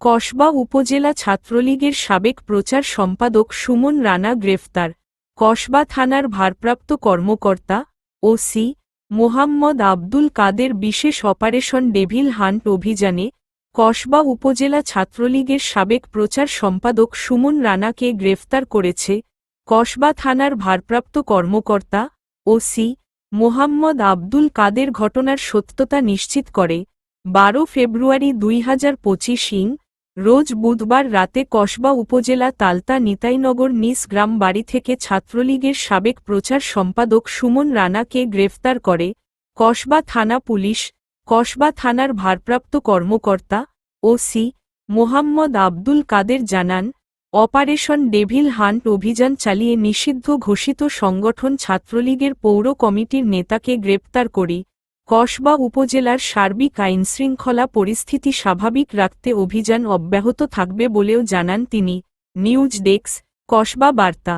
কসবা উপজেলা ছাত্রলীগের সাবেক প্রচার সম্পাদক সুমন রানা গ্রেফতার। কসবা থানার ভারপ্রাপ্ত কর্মকর্তা, ওসি, মোহাম্মদ আব্দুল কাদের বিশেষ অপারেশন ডেভিল হান্ট অভিযানে কসবা উপজেলা ছাত্রলীগের সাবেক প্রচার সম্পাদক সুমন রানাকে গ্রেফতার করেছে কসবা থানার ভারপ্রাপ্ত কর্মকর্তা, ওসি, মোহাম্মদ আব্দুল কাদের ঘটনার সত্যতা নিশ্চিত করে। বারো ফেব্রুয়ারি দুই হাজার পঁচিশ ইং রোজ বুধবার রাতে কসবা উপজেলা তালতা নিতাইনগর নিস গ্রাম বাড়ি থেকে ছাত্রলীগের সাবেক প্রচার সম্পাদক সুমন রানাকে গ্রেফতার করে কসবা থানা পুলিশ, কসবা থানার ভারপ্রাপ্ত কর্মকর্তা, ওসি, মোহাম্মদ আব্দুল কাদের জানান, অপারেশন ডেভিল হান্ট অভিযান চালিয়ে নিষিদ্ধ ঘোষিত সংগঠন ছাত্রলীগের পৌর কমিটির নেতাকে গ্রেপ্তার করি কসবা উপজেলার সার্বিক আইনশৃঙ্খলা পরিস্থিতি স্বাভাবিক রাখতে অভিযান অব্যাহত থাকবে বলেও জানান তিনি। নিউজ ডেস্ক, কসবা বার্তা।